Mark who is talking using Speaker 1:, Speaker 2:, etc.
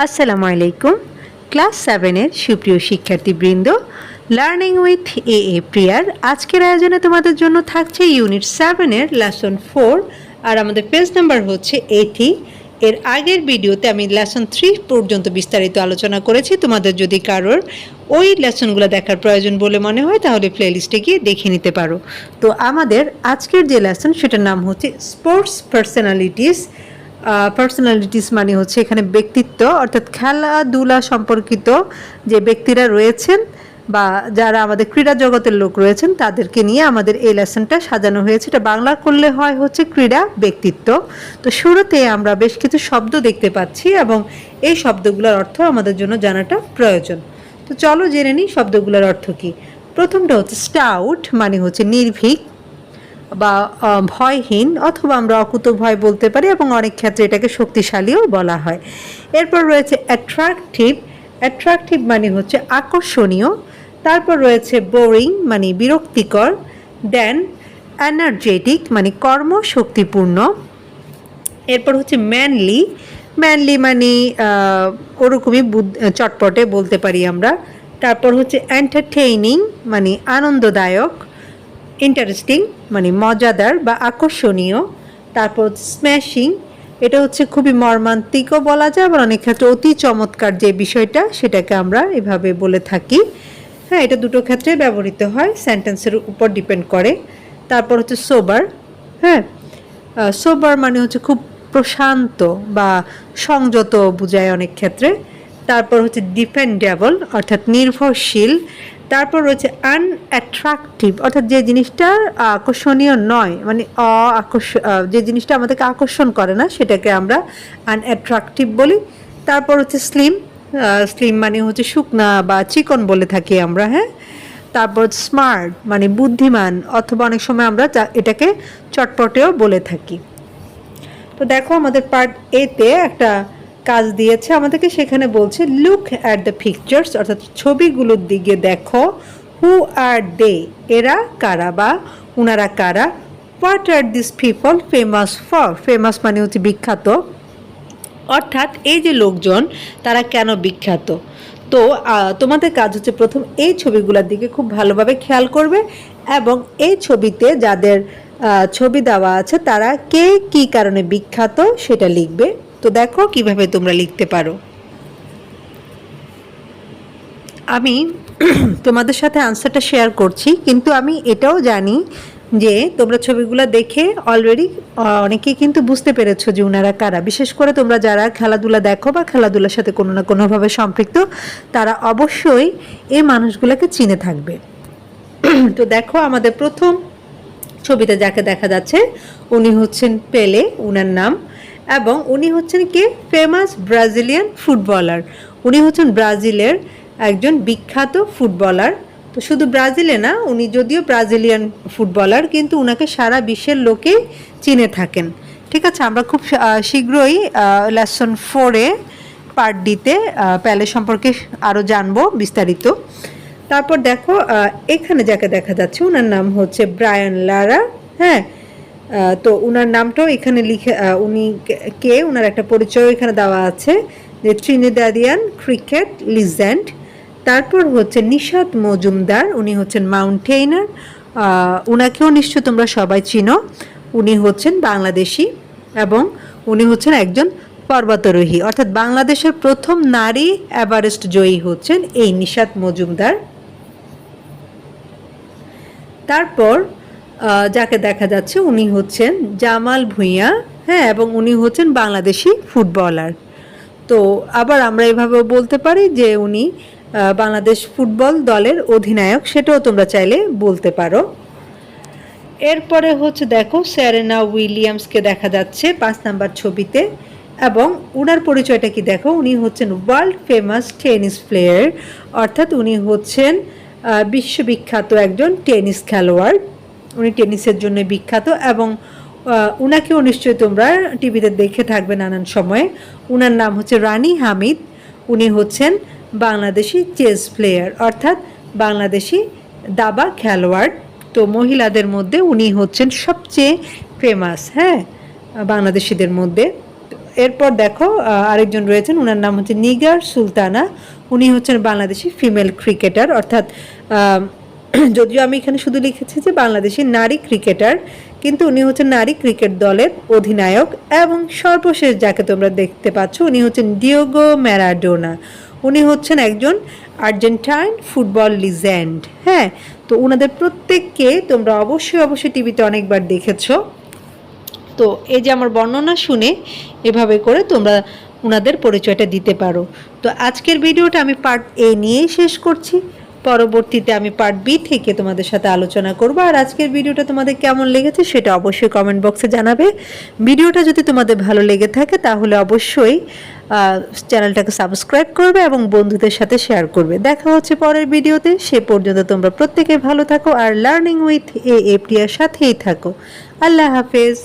Speaker 1: আসসালামু আলাইকুম। ক্লাস সেভেনের সুপ্রিয় শিক্ষার্থীবৃন্দ লার্নিং উইথ এ এ প্রিয়ার আজকের আয়োজনে তোমাদের জন্য থাকছে ইউনিট সেভেনের লেসন ফোর আর আমাদের পেজ নাম্বার হচ্ছে এইটি এর আগের ভিডিওতে আমি লেসন থ্রি পর্যন্ত বিস্তারিত আলোচনা করেছি, তোমাদের যদি কারোর ওই লেসনগুলো দেখার প্রয়োজন বলে মনে হয়, তাহলে প্লেলিস্টে গিয়ে দেখে নিতে পারো। তো আমাদের আজকের যে লেসন সেটার নাম হচ্ছে স্পোর্টস পার্সোনালিটিস পার্সোনালিটিস মানে হচ্ছে এখানে ব্যক্তিত্ব, অর্থাৎ খেলাধুলা সম্পর্কিত যে ব্যক্তিরা রয়েছেন বা যারা আমাদের ক্রীড়া জগতের লোক রয়েছেন, তাদেরকে নিয়ে আমাদের এই লেসনটা সাজানো হয়েছে। এটা বাংলা করলে হয় হচ্ছে ক্রীড়া ব্যক্তিত্ব। তো শুরুতে আমরা বেশ কিছু শব্দ দেখতে পাচ্ছি এবং এই শব্দগুলোর অর্থ আমাদের জন্য জানাটা প্রয়োজন। তো চলো জেনে নিই শব্দগুলোর অর্থ কী। প্রথমটা হচ্ছে স্টাউট মানে হচ্ছে নির্ভীক। বা ভয়হীন অথবা আমরা অকুত ভয় বলতে পারি এবং অনেক ক্ষেত্রে এটাকে শক্তিশালীও বলা হয়। এরপর রয়েছে অ্যাট্রাকটিভ অ্যাট্রাকটিভ মানে হচ্ছে আকর্ষণীয়, তারপর রয়েছে বোরিং মানে বিরক্তিকর দেন এনার্জেটিক মানে কর্মশক্তিপূর্ণ, এরপর হচ্ছে ম্যানলি ম্যানলি মানে ওরকমই চটপটে বলতে পারি আমরা, তারপর হচ্ছে এন্টারটেইনিং মানে আনন্দদায়ক ইন্টারেস্টিং মানে মজাদার বা আকর্ষণীয়। তারপর স্ম্যাশিং এটা হচ্ছে খুবই মর্মান্তিকও বলা যায়, আবার অনেক ক্ষেত্রে অতি চমৎকার যে বিষয়টা, সেটাকে আমরা এভাবে বলে থাকি। হ্যাঁ এটা দুটো ক্ষেত্রে ব্যবহৃত হয় সেন্টেন্সের উপর ডিপেন্ড করে। তারপর হচ্ছে সোবার হ্যাঁ সোবার মানে হচ্ছে খুব প্রশান্ত বা সংযত বোঝায় অনেক ক্ষেত্রে। তারপর হচ্ছে ডিপেন্ডেবল অর্থাৎ নির্ভরশীল। তারপর রয়েছে আনঅ্যাট্রাকটিভ অর্থাৎ যে জিনিসটা আকর্ষণীয় নয় মানে অ আকর্ষ যে জিনিসটা আমাদেরকে আকর্ষণ করে না, সেটাকে আমরা আনঅ্যাট্রাকটিভ বলি। তারপর হচ্ছে স্লিম স্লিম মানে হচ্ছে শুকনা বা চিকন বলে থাকি আমরা হ্যাঁ? তারপর স্মার্ট মানে বুদ্ধিমান, অথবা অনেক সময় আমরা এটাকে চটপটেও বলে থাকি। তো দেখো আমাদের পার্ট এতে একটা কাজ দিয়েছে। আমাদেরকে সেখানে বলছে লুক অ্যাট দ্য পিকচার্স অর্থাৎ ছবিগুলোর দিকে দেখো। হু আর দে এরা কারা বা উনারা কারা? What are this people famous for famous মানে হচ্ছে বিখ্যাত। অর্থাৎ এই যে লোকজন, তারা কেন বিখ্যাত? তো তোমাদের কাজ হচ্ছে প্রথম এই ছবিগুলোর দিকে খুব ভালোভাবে খেয়াল করবে এবং এই ছবিতে যাদের ছবি দেওয়া আছে, তারা কে কি কারণে বিখ্যাত সেটা লিখবে। তো দেখো কীভাবে তোমরা লিখতে পারো। আমি তোমাদের সাথে আনসারটা শেয়ার করছি, কিন্তু আমি এটাও জানি যে তোমরা ছবিগুলো দেখে অলরেডি অনেকেই কিন্তু বুঝতে পেরেছ যে উনারা কারা। বিশেষ করে তোমরা যারা খেলাধুলা দেখো বা খেলাধুলার সাথে কোনো না কোনোভাবে সম্পৃক্ত, তারা অবশ্যই এই মানুষগুলোকে চিনে থাকবে। তো দেখো আমাদের প্রথম ছবিতে যাকে দেখা যাচ্ছে, উনি হচ্ছেন পেলে, উনার নাম এবং উনি হচ্ছেন কে? ফেমাস ব্রাজিলিয়ান ফুটবলার উনি হচ্ছেন ব্রাজিলের একজন বিখ্যাত ফুটবলার তো শুধু ব্রাজিলে না, উনি যদিও ব্রাজিলিয়ান ফুটবলার কিন্তু উনাকে সারা বিশ্বের লোকেই চিনে থাকেন। ঠিক আছে, আমরা খুব শীঘ্রই লেসন ফোরে পার্ট ডিতে প্যালে সম্পর্কে আরও জানব বিস্তারিত। তারপর দেখো এখানে যাকে দেখা যাচ্ছে ওনার নাম হচ্ছে ব্রায়ান লারা। হ্যাঁ তো ওনার নামটাও এখানে লিখে উনি কে- ওনার একটা পরিচয় এখানে দেওয়া আছে, যে ট্রিনিদারিয়ান ক্রিকেট লিজেন্ড তারপর হচ্ছে নিশাত মজুমদার, উনি হচ্ছেন মাউন্টেইনার ওনাকেও নিশ্চয় তোমরা সবাই চিনো। উনি হচ্ছেন বাংলাদেশি এবং উনি হচ্ছেন একজন পর্বতারোহী। অর্থাৎ বাংলাদেশের প্রথম নারী এভারেস্ট জয়ী হচ্ছেন এই নিশাত মজুমদার। তারপর যাকে দেখা যাচ্ছে উনি হচ্ছেন জামাল ভুঁইয়া হ্যাঁ এবং উনি হচ্ছেন বাংলাদেশি ফুটবলার। তো আবার আমরা এভাবে বলতে পারি যে উনি বাংলাদেশ ফুটবল দলের অধিনায়ক, সেটাও তোমরা চাইলে বলতে পারো। এরপরে হচ্ছে দেখো স্যারেনা উইলিয়ামসকে দেখা যাচ্ছে পাঁচ নাম্বার ছবিতে, এবং উনার পরিচয়টা কি দেখো? উনি হচ্ছেন ওয়ার্ল্ড ফেমাস টেনিস প্লেয়ার অর্থাৎ উনি হচ্ছেন বিশ্ববিখ্যাত একজন টেনিস খেলোয়াড়। উনি টেনিসের জন্য বিখ্যাত এবং উনাকেও নিশ্চয়ই তোমরা টিভিতে দেখে থাকবে নানান সময়ে। উনার নাম হচ্ছে রানি হামিদ। উনি হচ্ছেন বাংলাদেশি চেস প্লেয়ার, অর্থাৎ বাংলাদেশি দাবা খেলোয়াড়। তো মহিলাদের মধ্যে উনি হচ্ছেন সবচেয়ে ফেমাস হ্যাঁ বাংলাদেশিদের মধ্যে। এরপর দেখো আরেকজন রয়েছেন ওনার নাম হচ্ছে নিগার সুলতানা। উনি হচ্ছেন বাংলাদেশি ফিমেল ক্রিকেটার, অর্থাৎ যদিও আমি এখানে শুধু লিখেছি যে বাংলাদেশি নারী ক্রিকেটার, কিন্তু উনি হচ্ছেন নারী ক্রিকেট দলের অধিনায়ক এবং সর্বশেষ যাকে তোমরা দেখতে পাচ্ছ উনি হচ্ছেন ডিওগো ম্যারাডোনা। উনি হচ্ছেন একজন আর্জেন্টাইন ফুটবল লিজেন্ড। হ্যাঁ তো ওনাদের প্রত্যেককে তোমরা অবশ্যই অবশ্যই টিভিতে অনেকবার দেখেছ। তো এই যে আমার বর্ণনা শুনে এভাবে করে তোমরা ওনাদের পরিচয়টা দিতে পারো। তো আজকের ভিডিওটা আমি পার্ট এ নিয়েই শেষ করছি। পরবর্তীতে আমি পার্ট বি থেকে তোমাদের সাথে আলোচনা করব। আর আজকের ভিডিওটা তোমাদের কেমন লেগেছে সেটা অবশ্যই কমেন্ট বক্সে জানাবে। ভিডিওটা যদি তোমাদের ভালো লেগে থাকে তাহলে অবশ্যই চ্যানেলটাকে সাবস্ক্রাইব করবে এবং বন্ধুদের সাথে শেয়ার করবে। দেখা হচ্ছে পরের ভিডিওতে। সে পর্যন্ত তোমরা প্রত্যেকে ভালো থাকো আর লার্নিং উইথ এ এপ্রিয়ার সাথেই থাকো। আল্লাহ হাফেজ।